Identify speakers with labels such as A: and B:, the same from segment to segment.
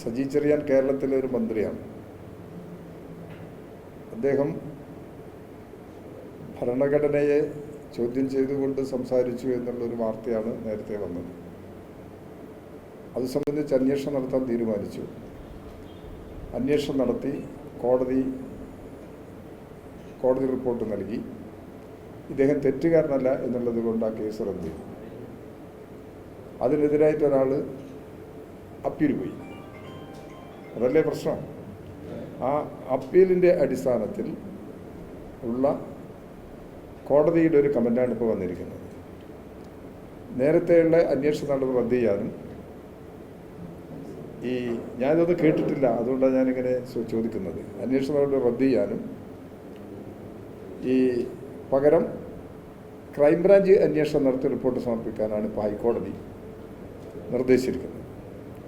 A: സജി ചെറിയാൻ കേരളത്തിലെ ഒരു മന്ത്രിയാണ്. അദ്ദേഹം ഭരണഘടനയെ ചോദ്യം ചെയ്തുകൊണ്ട് സംസാരിച്ചു എന്നുള്ളൊരു വാർത്തയാണ് നേരത്തെ വന്നത്. അത് സംബന്ധിച്ച് അന്വേഷണം നടത്താൻ തീരുമാനിച്ചു. അന്വേഷണം നടത്തി കോടതി കോടതി റിപ്പോർട്ട് നൽകി. ഇദ്ദേഹം തെറ്റുകാരനല്ല എന്നുള്ളത് കൊണ്ട് ആ കേസ് റദ്ദ് ചെയ്തു. അതിനെതിരായിട്ട് അപ്പീൽ പോയി. അതല്ലേ പ്രശ്നം? ആ അപ്പീലിന്റെ അടിസ്ഥാനത്തിൽ ഉള്ള കോടതിയുടെ ഒരു കമന്റാണ് ഇപ്പോൾ വന്നിരിക്കുന്നത്. നേരത്തെയുള്ള അന്വേഷണ നടപടി റദ്ദ് ചെയ്യാനും ഈ ഞാനിതൊന്നും കേട്ടിട്ടില്ല. അതുകൊണ്ടാണ് ഞാനിങ്ങനെ ചോദിക്കുന്നത്. അന്വേഷണ നടപടി റദ്ദ് ചെയ്യാനും ഈ പകരം ക്രൈംബ്രാഞ്ച് അന്വേഷണം നടത്തി റിപ്പോർട്ട് സമർപ്പിക്കാനാണ് ഇപ്പോൾ ഹൈക്കോടതി നിർദ്ദേശിച്ചിരിക്കുന്നത്.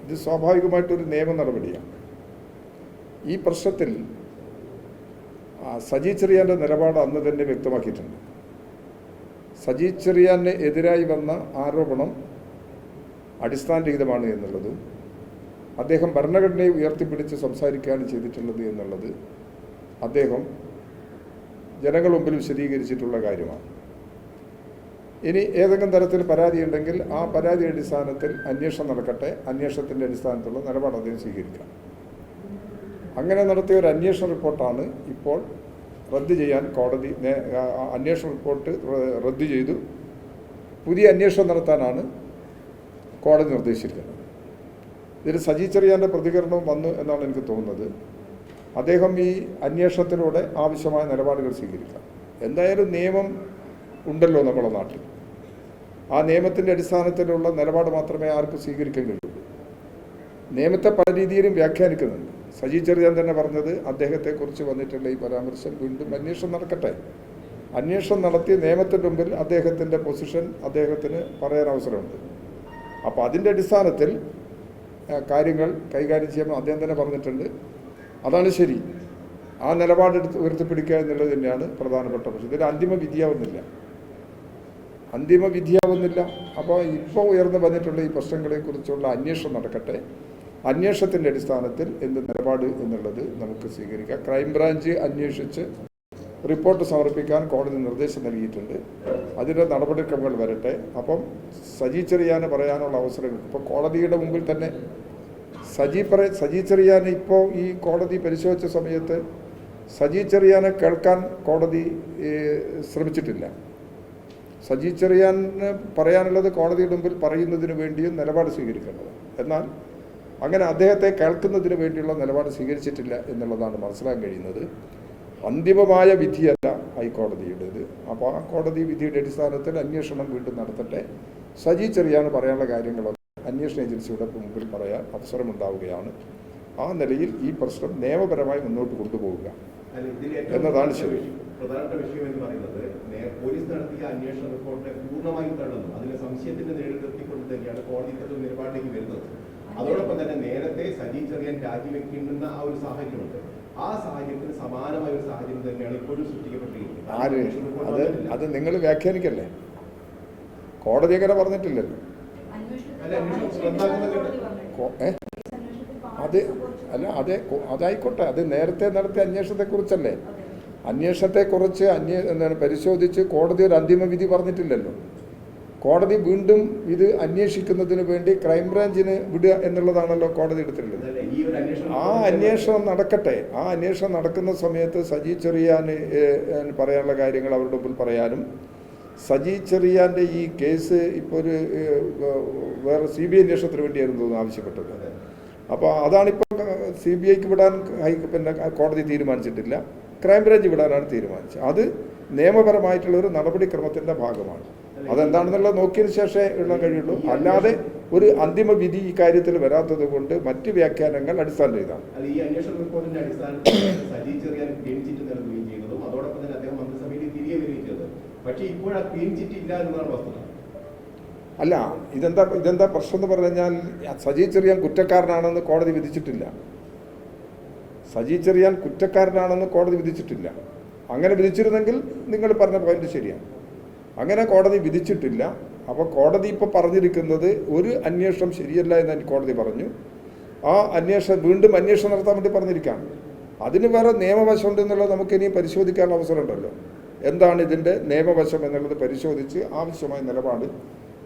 A: ഇത് സ്വാഭാവികമായിട്ടൊരു നിയമ നടപടിയാണ്. ഈ പ്രശ്നത്തിൽ സജി ചെറിയാന്റെ നിലപാട് അന്ന് തന്നെ വ്യക്തമാക്കിയിട്ടുണ്ട്. സജി ചെറിയാന് എതിരായി വന്ന ആരോപണം അടിസ്ഥാനരഹിതമാണ് എന്നുള്ളതും അദ്ദേഹം ഭരണഘടനയെ ഉയർത്തിപ്പിടിച്ച് സംസാരിക്കുകയാണ് ചെയ്തിട്ടുള്ളത് എന്നുള്ളത് അദ്ദേഹം ജനങ്ങൾ മുമ്പിൽ വിശദീകരിച്ചിട്ടുള്ള കാര്യമാണ്. ഇനി ഏതെങ്കിലും തരത്തിൽ പരാതി ഉണ്ടെങ്കിൽ ആ പരാതി അടിസ്ഥാനത്തിൽ അന്വേഷണം നടക്കട്ടെ അന്വേഷണത്തിന്റെ അടിസ്ഥാനത്തിലുള്ള നിലപാട് അദ്ദേഹം സ്വീകരിക്കാം. അങ്ങനെ നടത്തിയ ഒരു അന്വേഷണ റിപ്പോർട്ടാണ് ഇപ്പോൾ റദ്ദ് ചെയ്യാൻ കോടതി അന്വേഷണ റിപ്പോർട്ട് റദ്ദു ചെയ്തു. പുതിയ അന്വേഷണം നടത്താനാണ് കോടതി നിർദ്ദേശിച്ചിരിക്കുന്നത്. ഇതിൽ സജി ചെറിയാന്റെ പ്രതികരണവും വന്നു എന്നാണ് എനിക്ക് തോന്നുന്നത്. അദ്ദേഹം ഈ അന്വേഷണത്തിലൂടെ ആവശ്യമായ നിലപാടുകൾ സ്വീകരിക്കാം. എന്തായാലും നിയമം ഉണ്ടല്ലോ നമ്മുടെ നാട്ടിൽ. ആ നിയമത്തിന്റെ അടിസ്ഥാനത്തിലുള്ള നിലപാട് മാത്രമേ ആർക്കും സ്വീകരിക്കാൻ കഴിയുള്ളൂ നിയമത്തെ പല രീതിയിലും വ്യാഖ്യാനിക്കുന്നുണ്ട്. സജി ചെറിയാൻ തന്നെ പറഞ്ഞത് അദ്ദേഹത്തെക്കുറിച്ച് വന്നിട്ടുള്ള ഈ പരാമർശം വീണ്ടും അന്വേഷണം നടക്കട്ടെ. അന്വേഷണം നടത്തിയ നിയമത്തിന്റെ മുമ്പിൽ അദ്ദേഹത്തിന്റെ പൊസിഷൻ അദ്ദേഹത്തിന് പറയാൻ അവസരമുണ്ട്. അപ്പോൾ അതിന്റെ അടിസ്ഥാനത്തിൽ കാര്യങ്ങൾ കൈകാര്യം ചെയ്യുമ്പോൾ അദ്ദേഹം തന്നെ പറഞ്ഞിട്ടുണ്ട്. അതാണ് ശരി. ആ നിലപാടെടുത്ത് ഉയർത്തിപ്പിടിക്കുക എന്നുള്ളത് തന്നെയാണ് പ്രധാനപ്പെട്ട പ്രശ്നം. ഇതിൽ അന്തിമ വിധിയാവുന്നില്ല. അന്തിമ വിധിയാവുന്നില്ല. അപ്പോൾ ഇപ്പോൾ ഉയർന്നു വന്നിട്ടുള്ള ഈ പ്രശ്നങ്ങളെക്കുറിച്ചുള്ള അന്വേഷണം നടക്കട്ടെ. അന്വേഷണത്തിന്റെ അടിസ്ഥാനത്തിൽ എന്ത് നിലപാട് എന്നുള്ളത് നമുക്ക് സ്വീകരിക്കാം. ക്രൈംബ്രാഞ്ച് അന്വേഷിച്ച് റിപ്പോർട്ട് സമർപ്പിക്കാൻ കോടതി നിർദ്ദേശം നൽകിയിട്ടുണ്ട്. അതിന്റെ നടപടിക്രമങ്ങൾ വരട്ടെ. അപ്പം സജി ചെറിയാന് പറയാനുള്ള അവസരം ഇപ്പോൾ കോടതിയുടെ മുമ്പിൽ തന്നെ സജി പറ സജി ചെറിയാൻ ഇപ്പോൾ ഈ കോടതി പരിശോധിച്ച സമയത്ത് സജി ചെറിയാനെ കേൾക്കാൻ കോടതി ശ്രമിച്ചിട്ടില്ല. സജി ചെറിയാന് പറയാനുള്ളത് കോടതിയുടെ മുമ്പിൽ പറയുന്നതിന് വേണ്ടിയും നിലപാട് സ്വീകരിക്കേണ്ടത് എന്നാൽ അങ്ങനെ അദ്ദേഹത്തെ കേൾക്കുന്നതിന് വേണ്ടിയുള്ള നിലപാട് സ്വീകരിച്ചിട്ടില്ല എന്നുള്ളതാണ് മനസ്സിലാക്കാൻ കഴിയുന്നത്. അന്തിമമായ വിധിയല്ല ഹൈക്കോടതിയുടേത്. അപ്പോൾ ആ കോടതി വിധിയുടെ അടിസ്ഥാനത്തിൽ അന്വേഷണം വീണ്ടും നടത്തട്ടെ. സജി ചെറിയാന് പറയാനുള്ള കാര്യങ്ങളൊക്കെ അന്വേഷണ ഏജൻസിയുടെ മുമ്പിൽ പറയാൻ അവസരമുണ്ടാവുകയാണ്. ആ നിലയിൽ ഈ പ്രശ്നം നിയമപരമായി മുന്നോട്ട് കൊണ്ടുപോവുക എന്നതാണ് ശരി.
B: പ്രധാനപ്പെട്ട വിഷയം എന്ന് പറയുന്നത് പോലീസ് നടത്തിയ അന്വേഷണ റിപ്പോർട്ട് പൂർണമായും തള്ളുന്നു. അതിന് സംശയത്തിന്റെ നേരിട്ടെത്തിക്കൊണ്ട് തന്നെയാണ് കോടതി ഇത്തരം നിലപാടിലേക്ക് വരുന്നത്. അതോടൊപ്പം തന്നെ നേരത്തെ സജി ചെറിയാൻ രാജിവെക്കേണ്ടുന്ന ആ ഒരു സാഹചര്യമുണ്ട്. ആ സാഹചര്യത്തിന് സമാനമായ ഒരു സാഹചര്യം തന്നെയാണ് ഇപ്പോഴും സൃഷ്ടിക്കപ്പെട്ടിരിക്കുന്നത്.
A: അത് അത് നിങ്ങൾ വ്യാഖ്യാനിക്കല്ലേ? കോടതി അങ്ങനെ പറഞ്ഞിട്ടില്ലല്ലോ? അത് അല്ല അതെ അതായിക്കോട്ടെ. അത് നേരത്തെ നടത്തിയ അന്വേഷണത്തെക്കുറിച്ചല്ലേ? അന്വേഷണത്തെക്കുറിച്ച് അന്വേ എന്താണ് പരിശോധിച്ച് കോടതി ഒരു അന്തിമ വിധി പറഞ്ഞിട്ടില്ലല്ലോ. കോടതി വീണ്ടും ഇത് അന്വേഷിക്കുന്നതിന് വേണ്ടി ക്രൈംബ്രാഞ്ചിന് വിടുക എന്നുള്ളതാണല്ലോ കോടതി എടുത്തിട്ടുള്ളത്. ആ അന്വേഷണം നടക്കട്ടെ. ആ അന്വേഷണം നടക്കുന്ന സമയത്ത് സജി ഏഹ്, പറയാനുള്ള കാര്യങ്ങൾ അവരുടെ മുമ്പിൽ പറയാനും. സജി ചെറിയാന്റെ ഈ കേസ് ഇപ്പോൾ ഒരു വേറെ സി ബി ഐ അന്വേഷണത്തിന് വേണ്ടിയായിരുന്നു തോന്നുന്നു ആവശ്യപ്പെട്ടത്. അപ്പോൾ അതാണിപ്പോൾ സി ബി ഐക്ക് വിടാൻ ഹൈ പിന്നെ കോടതി തീരുമാനിച്ചിട്ടില്ല. ക്രൈംബ്രാഞ്ച് വിടാനാണ് തീരുമാനിച്ചത്. അത് നിയമപരമായിട്ടുള്ള ഒരു നടപടിക്രമത്തിന്റെ ഭാഗമാണ്. അതെന്താണെന്നുള്ളത് നോക്കിയതിന് ശേഷമേ എഴുതാൻ കഴിയുള്ളൂ. അല്ലാതെ ഒരു അന്തിമ വിധി ഈ കാര്യത്തിൽ വരാത്തത് കൊണ്ട് മറ്റ് വ്യാഖ്യാനങ്ങൾ
B: അടിസ്ഥാന വസ്തുത.
A: അല്ല ഇതെന്താ ഇതെന്താ പ്രശ്നം എന്ന് പറഞ്ഞു കഴിഞ്ഞാൽ സജി ചെറിയാൻ കുറ്റക്കാരനാണെന്ന് കോടതി വിധിച്ചിട്ടില്ല. സജി ചെറിയാൻ കുറ്റക്കാരനാണെന്ന് കോടതി വിധിച്ചിട്ടില്ല. അങ്ങനെ വിധിച്ചിരുന്നെങ്കിൽ നിങ്ങൾ പറഞ്ഞ പോയിന്റ് ശരിയാണ്. അങ്ങനെ കോടതി വിധിച്ചിട്ടില്ല. അപ്പോൾ കോടതി ഇപ്പോൾ പറഞ്ഞിരിക്കുന്നത് ഒരു അന്വേഷണം ശരിയല്ല എന്ന് കോടതി പറഞ്ഞു. ആ അന്വേഷണം വീണ്ടും അന്വേഷണം നടത്താൻ വേണ്ടി പറഞ്ഞിരിക്കുകയാണ്. അതിന് വേറെ നിയമവശമുണ്ട് എന്നുള്ളത് നമുക്ക് ഇനിയും പരിശോധിക്കാനുള്ള അവസരമുണ്ടല്ലോ. എന്താണ് ഇതിന്റെ നിയമവശം എന്നുള്ളത് പരിശോധിച്ച് ആവശ്യമായ നിലപാട്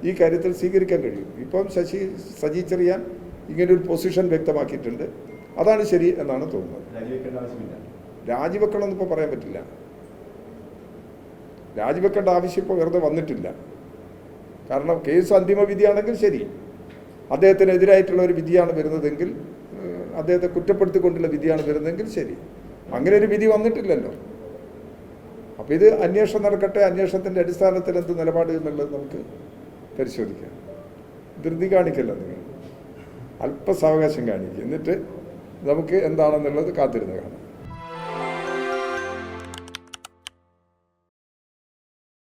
A: ഈ കാര്യത്തിൽ സ്വീകരിക്കാൻ കഴിയും. ഇപ്പം ശശി സജി ചെറിയാൻ ഇങ്ങനൊരു പൊസിഷൻ വ്യക്തമാക്കിയിട്ടുണ്ട്. അതാണ് ശരി എന്നാണ് തോന്നുന്നത്.
B: രാജിവെക്കണം
A: രാജിവെക്കണമെന്ന് ഇപ്പോൾ പറയാൻ പറ്റില്ല. രാജിവെക്കേണ്ട ആവശ്യം ഇപ്പോൾ വെറുതെ വന്നിട്ടില്ല. കാരണം കേസ് അന്തിമ വിധിയാണെങ്കിൽ ശരി. അദ്ദേഹത്തിനെതിരായിട്ടുള്ള ഒരു വിധിയാണ് വരുന്നതെങ്കിൽ അദ്ദേഹത്തെ കുറ്റപ്പെടുത്തിക്കൊണ്ടുള്ള വിധിയാണ് വരുന്നതെങ്കിൽ ശരി. അങ്ങനെ ഒരു വിധി വന്നിട്ടില്ലല്ലോ. അപ്പോൾ ഇത് അന്വേഷണം നടക്കട്ടെ അന്വേഷണത്തിന്റെ അടിസ്ഥാനത്തിൽ എന്ത് നിലപാട് എന്നുള്ളത് നമുക്ക് പരിശോധിക്കാം. ധൃതി കാണിക്കല്ല നിങ്ങൾ. അല്പസാവകാശം കാണിക്കുക. എന്നിട്ട് നമുക്ക് എന്താണെന്നുള്ളത് കാത്തിരുന്ന് കാണാം.